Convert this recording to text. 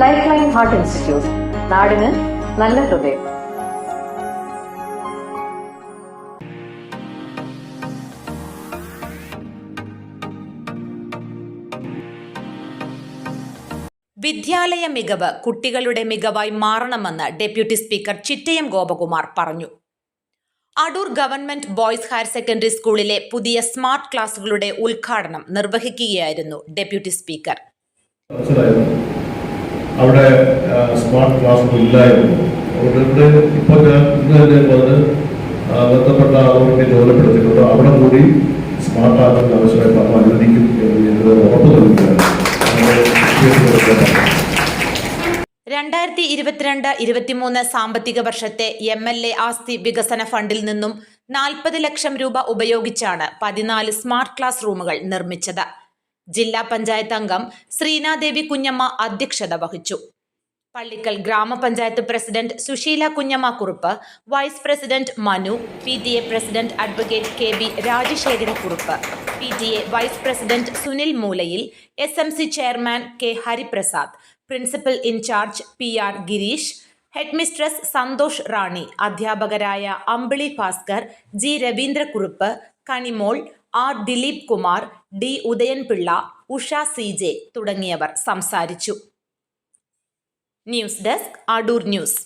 Life line heart institute നാടിന് നല്ല ഹൃദയം. വിദ്യാലയ മികവ് കുട്ടികളുടെ മികവായി മാറണമെന്ന് ഡെപ്യൂട്ടി സ്പീക്കർ ചിറ്റയം ഗോപകുമാർ പറഞ്ഞു. Adoor government boys higher secondary സ്കൂളിലെ പുതിയ സ്മാർട്ട് ക്ലാസുകളുടെ ഉദ്ഘാടനം നിർവഹിക്കുകയായിരുന്നു ഡെപ്യൂട്ടി സ്പീക്കർ. അവിടെ സ്മാർട്ട് ക്ലാസ് റൂം ഇല്ലായിരുന്നു. അതുകൊണ്ട് ഇപ്പൊ ഇപ്പോൾ ഞാൻ ഇന്ന് തന്നെ ആ, ബന്ധപ്പെട്ട അതോറിറ്റി ചുമതലപ്പെടുത്തിയിട്ടുണ്ട് അവിടെ കൂടി സ്മാർട്ട് ആക്കുന്ന ആവശ്യമായി പറഞ്ഞു അനുവദിക്കും രണ്ടായിരത്തി ഇരുപത്തിരണ്ട് ഇരുപത്തിമൂന്ന് സാമ്പത്തിക വർഷത്തെ എം എൽ എ ആസ്തി വികസന ഫണ്ടിൽ നിന്നും നാൽപ്പത് ലക്ഷം രൂപ ഉപയോഗിച്ചാണ് പതിനാല് സ്മാർട്ട് ക്ലാസ് റൂമുകൾ നിർമ്മിച്ചത്. ജില്ലാ പഞ്ചായത്ത് അംഗം ശ്രീനാദേവി കുഞ്ഞമ്മ അധ്യക്ഷത വഹിച്ചു. പള്ളിക്കൽ ഗ്രാമപഞ്ചായത്ത് president Susheela Kunjamma Kurup vice president Manu P T A president advocate K B Rajasekhara Kurup P T A vice president Sunil Moolayil S M C chairman K Hariprasad principal in charge P R Girish headmistress Santhosh Rani അധ്യാപകരായ Ambili Bhaskar G Raveendrakurup Kanimol R Dileep Kumar D Udayanpillai Usha C J തുടങ്ങിയവർ സംസാരിച്ചു. News desk Adoor news.